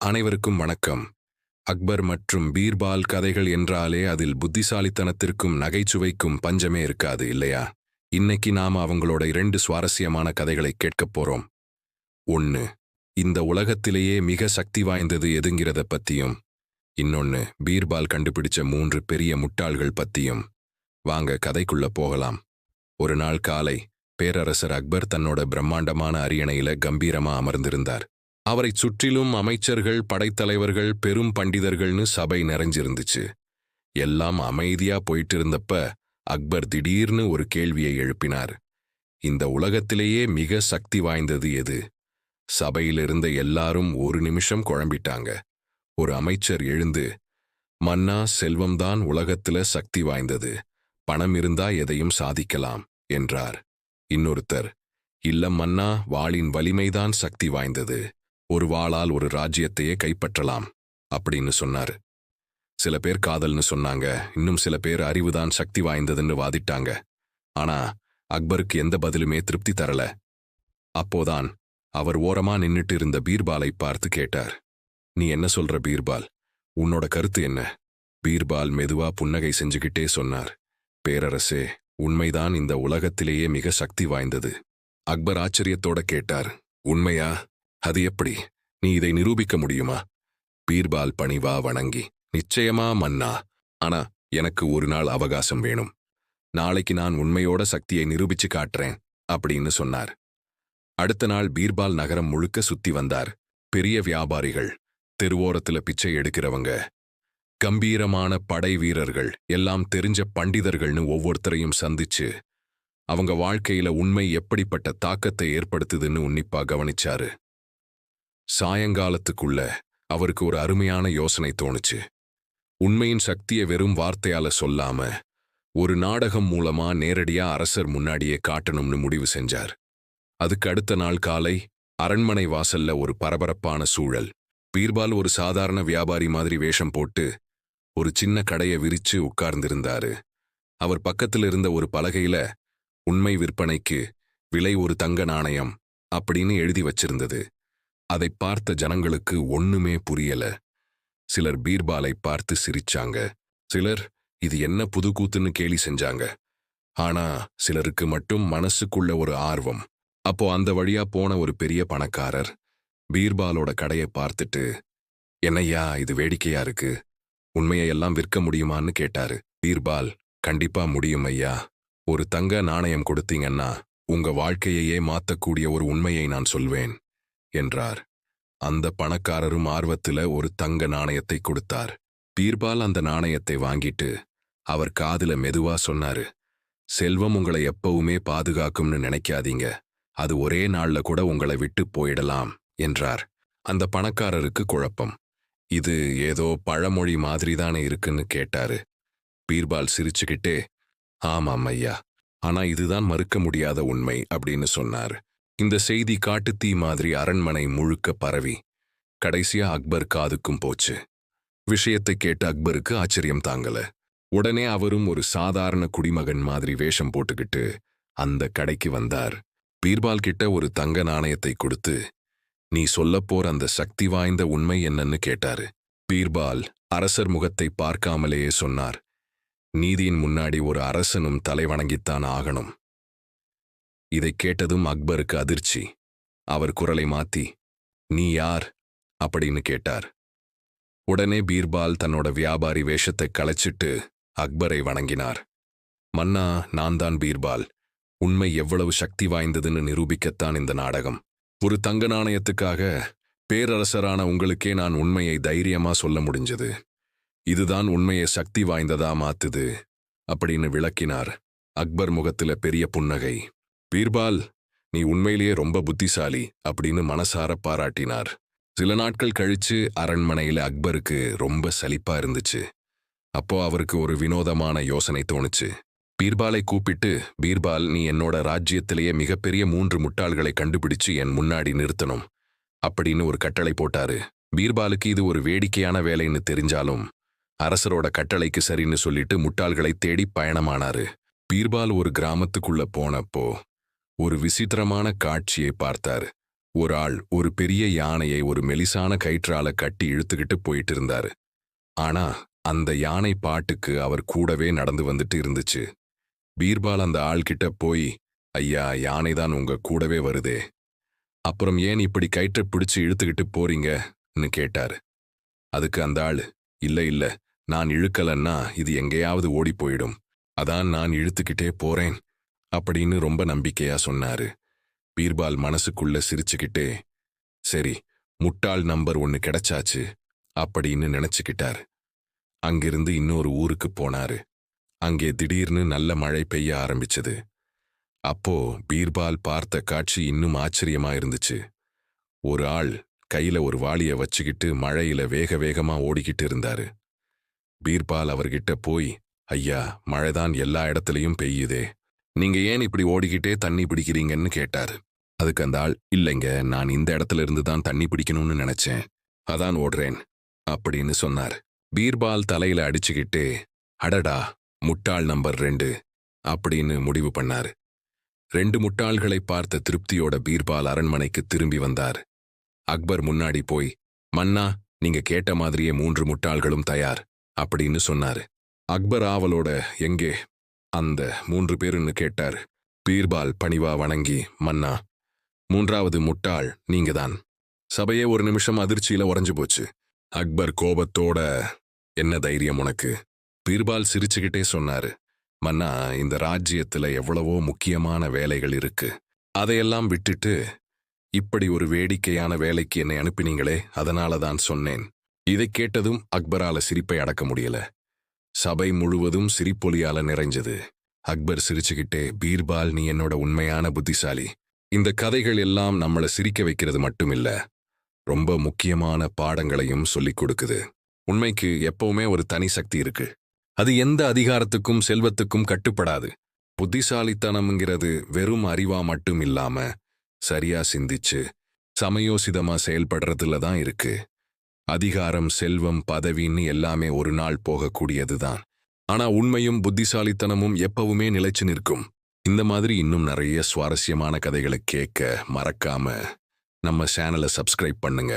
அனைவருக்கும் வணக்கம். அக்பர் மற்றும் பீர்பால் கதைகள் என்றாலே அதில் புத்திசாலித்தனத்திற்கும் நகைச்சுவைக்கும் பஞ்சமே இருக்காது இல்லையா? இன்னைக்கு நாம அவங்களோட இரண்டு சுவாரஸ்யமான கதைகளை கேட்கப் போறோம். ஒன்னு இந்த உலகத்திலேயே மிக சக்தி வாய்ந்தது எதுங்கிறத பத்தியும் இன்னொன்னு பீர்பால் கண்டுபிடிச்ச மூன்று பெரிய முட்டாள்கள் பத்தியும். வாங்க கதைக்குள்ள போகலாம். ஒரு நாள் காலை பேரரசர் அக்பர் தன்னோட பிரம்மாண்டமான அரியணையில கம்பீரமா அமர்ந்திருந்தார். அவரைச் சுற்றிலும் அமைச்சர்கள் படைத்தலைவர்கள் பெரும் பண்டிதர்கள்னு சபை நிறைஞ்சிருந்துச்சு. எல்லாம் அமைதியா போயிட்டு இருந்தப்ப அக்பர் திடீர்னு ஒரு கேள்வியை எழுப்பினார். இந்த உலகத்திலேயே மிக சக்தி வாய்ந்தது எது? சபையிலிருந்த எல்லாரும் ஒரு நிமிஷம் குழம்பிட்டாங்க. ஒரு அமைச்சர் எழுந்து மன்னா செல்வம்தான் உலகத்துல சக்தி வாய்ந்தது. பணம் இருந்தா எதையும் சாதிக்கலாம் என்றார். இன்னொருத்தர் இல்ல மன்னா வாளின் வலிமைதான் சக்தி வாய்ந்தது. ஒரு வாளால் ஒரு ராஜ்யத்தையே கைப்பற்றலாம் அப்படின்னு சொன்னாரு. சில பேர் காதல்னு சொன்னாங்க இன்னும் சில பேர் அறிவுதான் சக்தி வாய்ந்ததுன்னு வாதிட்டாங்க. ஆனா அக்பருக்கு எந்த பதிலுமே திருப்தி தரல. அப்போதான் அவர் ஓரமா நின்னுட்டு இருந்த பீர்பாலை பார்த்து கேட்டார். நீ என்ன சொல்ற பீர்பால்? உன்னோட கருத்து என்ன? பீர்பால் மெதுவா புன்னகை செஞ்சுகிட்டே சொன்னார். பேரரசே உண்மைதான் இந்த உலகத்திலேயே மிக சக்தி வாய்ந்தது. அக்பர் ஆச்சரியத்தோட கேட்டார். உண்மையா? அது எப்படி? நீ இதை நிரூபிக்க முடியுமா? பீர்பால் பணிவா வணங்கி நிச்சயமா மன்னா. ஆனா எனக்கு ஒரு நாள் அவகாசம் வேணும். நாளைக்கு நான் உண்மையோட சக்தியை நிரூபிச்சு காட்டுறேன் அப்படின்னு சொன்னார். அடுத்த நாள் பீர்பால் நகரம் முழுக்க சுத்தி வந்தார். பெரிய வியாபாரிகள் தெருவோரத்துல பிச்சை எடுக்கிறவங்க கம்பீரமான படை வீரர்கள் எல்லாம் தெரிஞ்ச பண்டிதர்கள்னு ஒவ்வொருத்தரையும் சந்திச்சு அவங்க வாழ்க்கையில உண்மை எப்படிப்பட்ட தாக்கத்தை ஏற்படுத்துதுன்னு உன்னிப்பா கவனிச்சாரு. சாயங்காலத்துக்குள்ள அவருக்கு ஒரு அருமையான யோசனை தோணுச்சு. உண்மையின் சக்தியை வெறும் வார்த்தையால சொல்லாம ஒரு நாடகம் மூலமா நேரடியா அரசர் முன்னாடியே காட்டணும்னு முடிவு செஞ்சார். அதுக்கு அடுத்த நாள் காலை அரண்மனை வாசல்ல ஒரு பரபரப்பான சூழல். பீர்பால் ஒரு சாதாரண வியாபாரி மாதிரி வேஷம் போட்டு ஒரு சின்ன கடையை விரிச்சு உட்கார்ந்திருந்தாரு. அவர் பக்கத்துல இருந்த ஒரு பலகையில உண்மை விற்பனைக்கு விலை ஒரு தங்க நாணயம் அப்படின்னு எழுதி வச்சிருந்தது. அதை பார்த்த ஜனங்களுக்கு ஒண்ணுமே புரியல. சிலர் பீர்பாலை பார்த்து சிரிச்சாங்க. சிலர் இது என்ன புதுக்கூத்துன்னு கேலி செஞ்சாங்க? ஆனா சிலருக்கு மட்டும் மனசுக்குள்ள ஒரு ஆர்வம். அப்போ அந்த வழியா போன ஒரு பெரிய பணக்காரர் பீர்பாலோட கடையை பார்த்துட்டு என்னய்யா இது வேடிக்கையா இருக்கு? உண்மையெல்லாம் விற்க முடியுமான்னு கேட்டாரு. பீர்பால் கண்டிப்பா முடியும் ஐயா. ஒரு தங்க நாணயம் கொடுத்தீங்கன்னா உங்க வாழ்க்கையையே மாத்தக்கூடிய ஒரு உண்மையை நான் சொல்வேன். என்றார். அந்த பணக்காரரும் ஆர்வத்துல ஒரு தங்க நாணயத்தை கொடுத்தார். பீர்பால் அந்த நாணயத்தை வாங்கிட்டு அவர் காதுல மெதுவா சொன்னாரு செல்வம் உங்களை எப்பவுமே பாதுகாக்கும்னு நினைக்காதீங்க. அது ஒரே நாள்ல கூட உங்களை விட்டு போயிடலாம் என்றார். அந்த பணக்காரருக்கு குழப்பம். இது ஏதோ பழமொழி மாதிரிதானே இருக்குன்னு கேட்டாரு. பீர்பால் சிரிச்சுக்கிட்டே ஆமாம் ஐயா. ஆனா இதுதான் மறுக்க முடியாத உண்மை அப்படின்னு சொன்னார். இந்த செய்தி காட்டுத்தீ மாதிரி அரண்மனை முழுக்க பரவி. கடைசியா அக்பர் காதுக்கும் போச்சு. விஷயத்தை கேட்ட அக்பருக்கு ஆச்சரியம் தாங்கல. உடனே அவரும் ஒரு சாதாரண குடிமகன் மாதிரி வேஷம் போட்டுக்கிட்டு அந்த கடைக்கு வந்தார். பீர்பால் கிட்ட ஒரு தங்க நாணயத்தை கொடுத்து நீ சொல்லப்போற அந்த சக்தி வாய்ந்த உண்மை என்னன்னு கேட்டாரு. பீர்பால் அரசர் முகத்தை பார்க்காமலேயே சொன்னார். நீதியின் முன்னாடி ஒரு அரசனும் தலை வணங்கித்தான் ஆகணும். இதைக் கேட்டதும் அக்பருக்கு அதிர்ச்சி. அவர் குரலை மாத்தி நீ யார்? அப்படின்னு கேட்டார். உடனே பீர்பால் தன்னோட வியாபாரி வேஷத்தை களைச்சிட்டு அக்பரை வணங்கினார். மன்னா நான் தான் பீர்பால். உண்மை எவ்வளவு சக்தி வாய்ந்ததுன்னு நிரூபிக்கத்தான் இந்த நாடகம். ஒரு தங்க நாணயத்துக்காக பேரரசரான உங்களுக்கே நான் உண்மையை தைரியமா சொல்ல முடிஞ்சது. இதுதான் உண்மையை சக்தி வாய்ந்ததா மாத்துது அப்படின்னு விளக்கினார் அக்பர் முகத்துல பெரிய புன்னகை. பீர்பால் நீ உண்மையிலேயே ரொம்ப புத்திசாலி அப்படின்னு மனசார பாராட்டினார். சில நாட்கள் கழிச்சு அரண்மனையில அக்பருக்கு ரொம்ப சலிப்பா இருந்துச்சு. அப்போ அவருக்கு ஒரு வினோதமான யோசனை தோணுச்சு. பீர்பாலை கூப்பிட்டு பீர்பால் நீ என்னோட ராஜ்யத்திலேயே மிகப்பெரிய மூன்று முட்டாள்களை கண்டுபிடிச்சு என் முன்னாடி நிறுத்தணும் அப்படின்னு ஒரு கட்டளை போட்டாரு. பீர்பாலுக்கு இது ஒரு வேடிக்கையான வேலைன்னு தெரிஞ்சாலும் அரசரோட கட்டளைக்கு சரின்னு சொல்லிட்டு முட்டாள்களை தேடி பயணமானாரு. பீர்பால் ஒரு கிராமத்துக்குள்ள போனப்போ ஒரு விசித்திரமான காட்சியை பார்த்தார். ஒரு ஆள் ஒரு பெரிய யானையை ஒரு மெலிசான கயிற்றால கட்டி இழுத்துக்கிட்டு போயிட்டு இருந்தாரு ஆனா அந்த யானை பாட்டுக்கு அவர் கூடவே நடந்து வந்துட்டு இருந்துச்சு. பீர்பால் அந்த ஆள்கிட்ட போய் ஐயா யானை தான் உங்க கூடவே வருதே. அப்புறம் ஏன் இப்படி கயிற்றை பிடிச்சு இழுத்துக்கிட்டு போறீங்கன்னு கேட்டாரு. அதுக்கு அந்த ஆள் இல்ல இல்ல நான் இழுக்கலன்னா இது எங்கேயாவது ஓடி போயிடும். அதான் நான் இழுத்துக்கிட்டே போறேன். அப்படின்னு ரொம்ப நம்பிக்கையா சொன்னாரு. பீர்பால் மனசுக்குள்ள சிரிச்சுக்கிட்டே சரி முட்டாள் நம்பர் ஒன்னு கிடைச்சாச்சு அப்படின்னு நினைச்சுக்கிட்டார். அங்கிருந்து இன்னொரு ஊருக்கு போனாரு. அங்கே திடீர்னு நல்ல மழை பெய்ய ஆரம்பிச்சது. அப்போ பீர்பால் பார்த்த காட்சி இன்னும் ஆச்சரியமா இருந்துச்சு. ஒரு ஆள் கையில ஒரு வாளிய வச்சுக்கிட்டு மழையில வேக வேகமா ஓடிக்கிட்டு இருந்தாரு. பீர்பால் அவர்கிட்ட போய் ஐயா மழைதான் எல்லா இடத்துலயும் பெய்யுதே நீங்க ஏன் இப்படி ஓடிக்கிட்டே தண்ணி பிடிக்கிறீங்கன்னு கேட்டாரு. அதுக்கு அந்த ஆள் இல்லைங்க நான் இந்த இடத்துல இருந்து தான் தண்ணி பிடிக்கணும்னு நினைச்சேன். அதான் ஓடுறேன் அப்படின்னு சொன்னார். பீர்பால் தலையில அடிச்சுக்கிட்டு அடடா முட்டாள் நம்பர் ரெண்டு அப்படின்னு முடிவு பண்ணாரு. ரெண்டு முட்டாள்களை பார்த்த திருப்தியோட பீர்பால் அரண்மனைக்கு திரும்பி வந்தார். அக்பர் முன்னாடி போய் மன்னா நீங்க கேட்ட மாதிரியே மூன்று முட்டாள்களும் தயார் அப்படின்னு சொன்னாரு. அக்பர் ஆவலோட எங்கே அந்த மூன்று பேருன்னு கேட்டார். பீர்பால் பணிவா வணங்கி மன்னா. மூன்றாவது முட்டாள் நீங்கதான். சபையே ஒரு நிமிஷம் அதிர்ச்சியில உறைஞ்சு போச்சு. அக்பர் கோபத்தோட என்ன தைரியம் உனக்கு? பீர்பால் சிரிச்சுக்கிட்டே சொன்னாரு. மன்னா இந்த ராஜ்யத்துல எவ்வளவோ முக்கியமான வேலைகள் இருக்கு. அதையெல்லாம் விட்டுட்டு இப்படி ஒரு வேடிக்கையான வேலைக்கு என்னை அனுப்பினீங்களே அதனால தான் சொன்னேன். இதை கேட்டதும் அக்பரால சிரிப்பை அடக்க முடியல. சபை முழுவதும் சிரிப்பொலியால நிறைஞ்சது. அக்பர் சிரிச்சுக்கிட்டே பீர்பால் நீ என்னோட உண்மையான புத்திசாலி. இந்த கதைகள் எல்லாம் நம்மள சிரிக்க வைக்கிறது மட்டுமில்ல. ரொம்ப முக்கியமான பாடங்களையும் சொல்லிக் கொடுக்குது. உண்மைக்கு எப்பவுமே ஒரு தனி சக்தி இருக்கு. அது எந்த அதிகாரத்துக்கும் செல்வத்துக்கும் கட்டுப்படாது. புத்திசாலித்தனம்ங்கிறது வெறும் அறிவா மட்டும் இல்லாம சரியா சிந்திச்சு சமயோசிதமா செயல்படுறதுல தான் இருக்கு. அதிகாரம் செல்வம் பதவின்னு எல்லாமே ஒரு நாள் போகக்கூடியதுதான். ஆனா உண்மையும் புத்திசாலித்தனமும் எப்பவுமே நிலைச்சு நிற்கும். இந்த மாதிரி இன்னும் நிறைய சுவாரஸ்யமான கதைகளை கேட்க மறக்காம நம்ம சேனலை சப்ஸ்கிரைப் பண்ணுங்க.